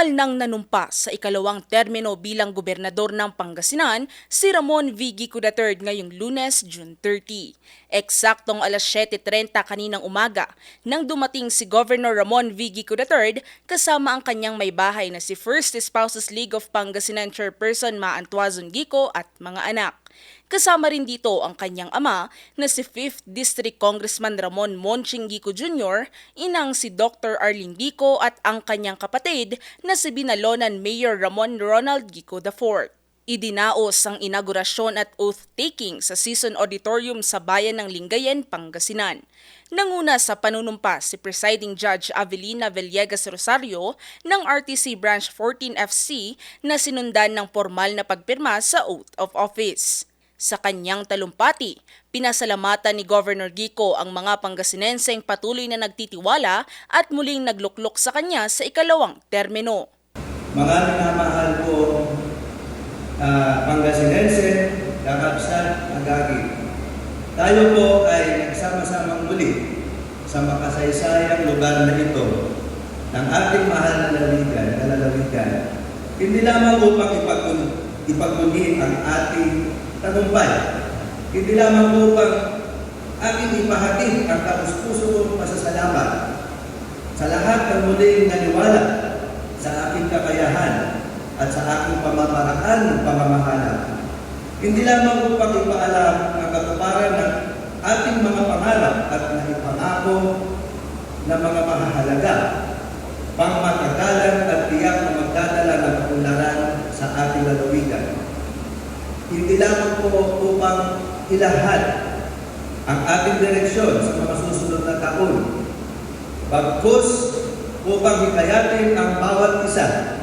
Formal nang nanumpa sa ikalawang termino bilang gobernador ng Pangasinan si Ramon V. Gico III ngayong lunes, June 30. Eksaktong alas 7.30 kaninang umaga nang dumating si Governor Ramon V. Gico III kasama ang kanyang may bahay na si First Spouses League of Pangasinan Chairperson Ma Antuazon Gico at mga anak. Kasama rin dito ang kanyang ama na si 5th District Congressman Ramon Monching Gico Jr., inang si Dr. Arlene Gico at ang kanyang kapatid na si Binalonan Mayor Ramon Ronald Gico IV. Idinaos ang inaugurasyon at oath-taking sa Season Auditorium sa Bayan ng Lingayen, Pangasinan. Nanguna sa panunumpa si Presiding Judge Avelina Villegas Rosario ng RTC Branch 14FC na sinundan ng formal na pagpirma sa Oath of Office. Sa kanyang talumpati, pinasalamatan ni Governor Gico ang mga Pangasinenseng patuloy na nagtitiwala at muling nagluklok sa kanya sa ikalawang termino. Mga minamahal ko uh, Pangasinense, Kakabsat, Agagi. Tayo po ay nagsama-samang muli sa makasaysayang lugar na ito ng ating mahal na lalawigan, na lalawigan, hindi lamang upang ipagpun- ipagpuni ang ating tagumpay, hindi lamang upang aking ipahagin ang kapus-puso kong pasasalamat sa lahat ng muling naniwala sa aking kakayahan at sa aking pamamaraan ng pamamahala. Hindi lamang upang ipaalam ang katuparan ng ating mga pangarap at naipangako na mga mahahalaga, pangmatagalan at tiyak na magdadala ng kaunlaran sa ating lalawigan. Hindi lamang po upang ilahad ang ating direksyon sa mga susunod na taon, bagkus upang hikayatin ang bawat isa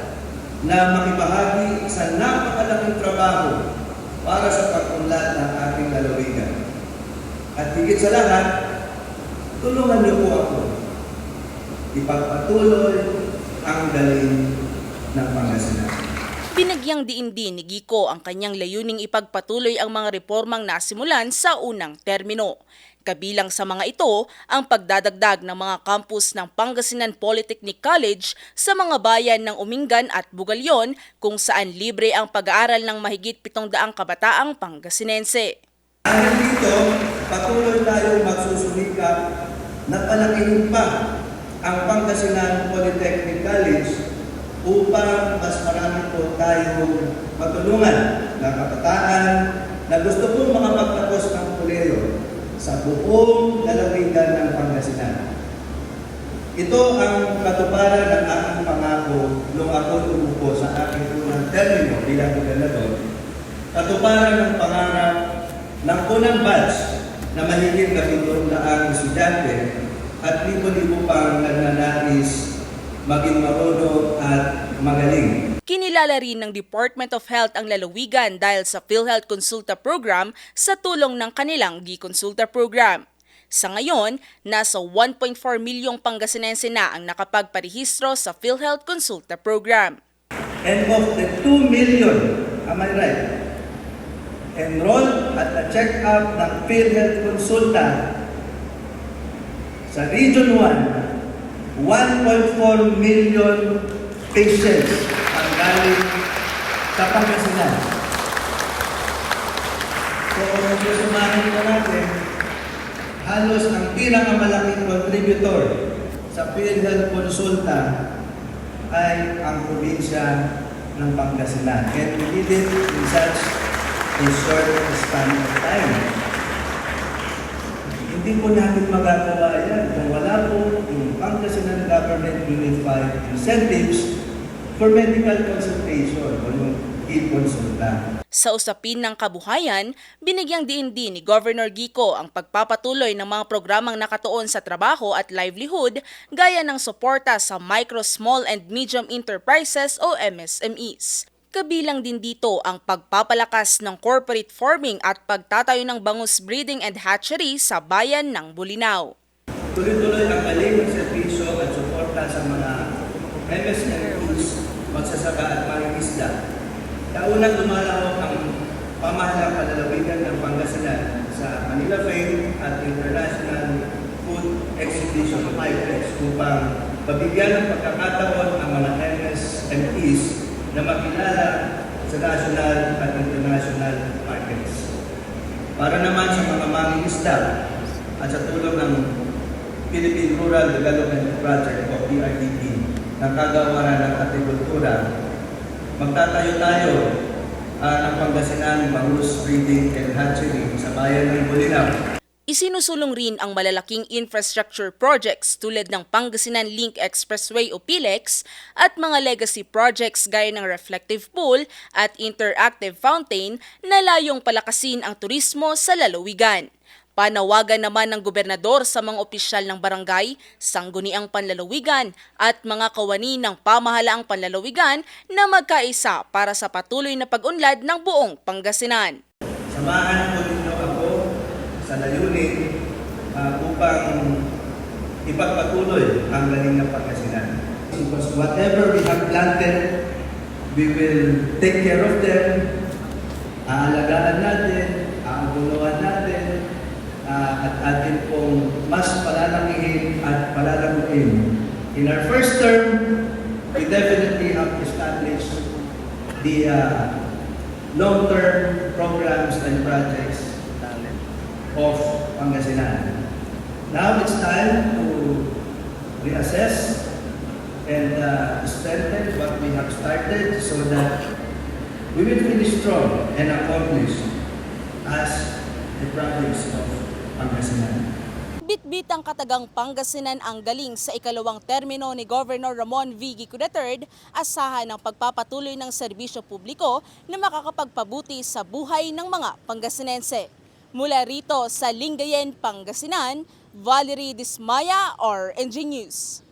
na makibahagi sa napakalaking trabaho para sa pag-unlad ng ating lalawigan. At higit sa lahat, tulungan niyo po ako ipagpatuloy ang galing ng Pangasinan. Binagyang diin din ni Gico ang kanyang layuning ipagpatuloy ang mga reformang nasimulan sa unang termino. Kabilang sa mga ito ang pagdadagdag ng mga campus ng Pangasinan Polytechnic College sa mga bayan ng Umingan at Bugalyon kung saan libre ang pag-aaral ng mahigit 700 kabataang Pangasinense. Dahil dito, patuloy tayong magsusumikap na palakihin pa ang Pangasinan Polytechnic College upang mas marami po tayong matulungan na kabataan na gusto pong makapagtapos ng koleyo sa buong lalawigan ng Pangasinan. Ito ang katuparan ng aking pangako nung ako umupo sa aking unang termino bilang gobernador. Katuparan ng pangarap ng unang batch na mahigit kapitong daang estudyante at libo-libo pang nagnanais maging marunong at magaling. Kinilala rin ng Department of Health ang lalawigan dahil sa PhilHealth Consulta Program sa tulong ng kanilang G-Consulta Program. Sa ngayon, nasa 1.4 milyong Pangasinense na ang nakapagparehistro sa PhilHealth Consulta Program. And of the 2 million, am I right? Enrolled at a check-up ng PhilHealth Consulta sa Region 1, 1.4 million patients galing sa Pangasinan. So kung susumahin po natin, halos ang pinakamalaking contributor sa PhilHealth Consulta ay ang probinsya ng Pangasinan. And we did it in such a short span of time. Hindi po natin magagawa yan kung wala po yung Pangasinan Government Unified Incentives for Medical Consultation o yung e-consulta. Sa usapin ng kabuhayan, binigyang diin din ni Governor Gico ang pagpapatuloy ng mga programang nakatuon sa trabaho at livelihood gaya ng suporta sa micro, small and medium enterprises o MSMEs. Kabilang din dito ang pagpapalakas ng corporate farming at pagtatayo ng bangus breeding and hatchery sa bayan ng Bulinaw. Tuloy-tuloy ang galing ng serbisyo at suporta sa mga MSMEs, magsasaka at mangingisda. Kaunang lumalawak ang pamahalang palalawigan ng Pangasinan sa Manila Fair at International Food Exhibition of IFEX upang pabigyan ng pagkakataon ang mga MS SMEs na makilala sa national at international markets. Para naman sa mga mangingisda at sa tulong ng Philippine Rural Development Project o PRDP na kagawaran ng agrikultura, magtatayo tayo ah, ng Pangasinan Bangus Breeding and Hatchery sa bayan ng Bulinaw. Isinusulong rin ang malalaking infrastructure projects tulad ng Pangasinan Link Expressway o PLEX at mga legacy projects gaya ng reflective pool at interactive fountain na layong palakasin ang turismo sa lalawigan. Panawagan naman ng gobernador sa mga opisyal ng barangay, sangguniang panlalawigan at mga kawani ng pamahalaang panlalawigan na magkaisa para sa patuloy na pag-unlad ng buong Pangasinan. Samahan po ninyo ako sa layunin ah, upang ipagpatuloy ang galing ng Pangasinan. Because whatever we have planted, we will take care of them, aalagaan natin, aabunuan natin, at atin pong mas palalamihin at palalaguin. In our first term, we definitely have established the ah, long-term programs and projects of Pangasinan. Now it's time to reassess and uh, strengthen what we have started so that we will finish strong and accomplish as the province of Pangasinan. Bitbit ang katagang Pangasinan ang galing sa ikalawang termino ni Governor Ramon V. Gico III, asahan ng pagpapatuloy ng serbisyo publiko na makakapagpabuti sa buhay ng mga Pangasinense. Mula rito sa Lingayen, Pangasinan, Valerie Dismaya, RNG News.